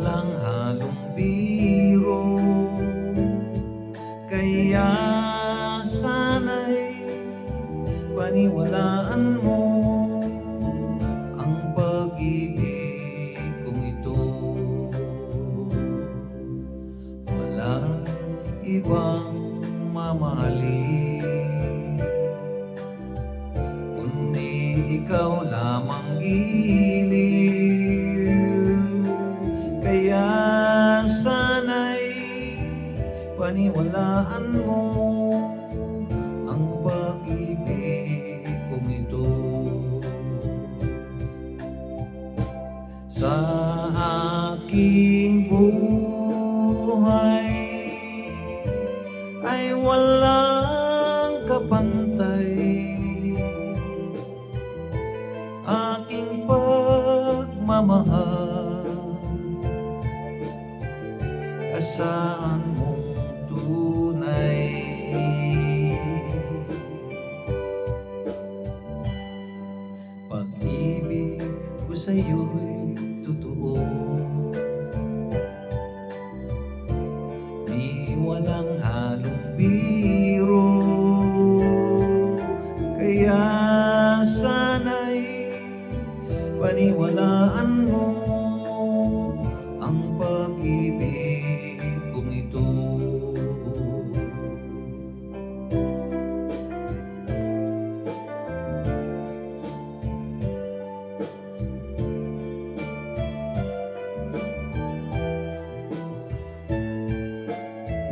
walang halong biro. Kaya sana'y paniwalaan mo Ang pag-ibig kong ito. Wala ibang mamahalin Kundi ikaw lamang gilid. Sana'y paniwalaan mo Ang pag-ibig kong ito. Sa aking buhay Ay walang kapantay. Aking pagmamahal Asahan mong tunay? Pag-ibig ko sa'yo'y totoo. Di walang halong biro. Kaya sana'y paniwalaan mo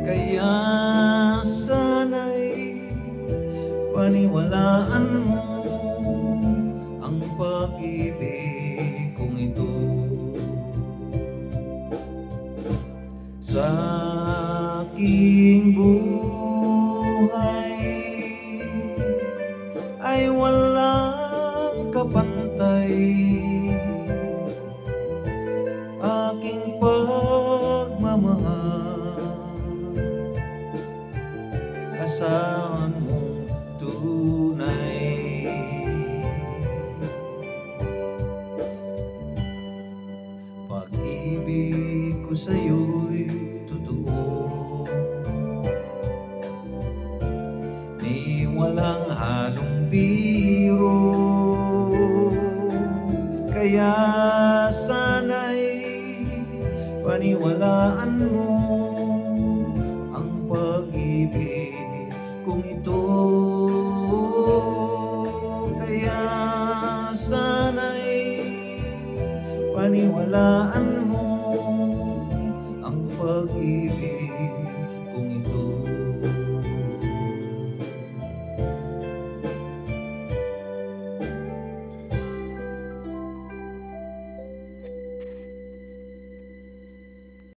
Kaya sana'y paniwalaan mo ang pag-ibig kong ito. Sa aking buhay ay walang kapantay aking pagmamahal ko sa'yo'y totoo. Di walang halong biro. Kaya sana'y paniwalaan mo Ang pag-ibig kong ito. Kaya sana'y paniwalaan mo forgiven.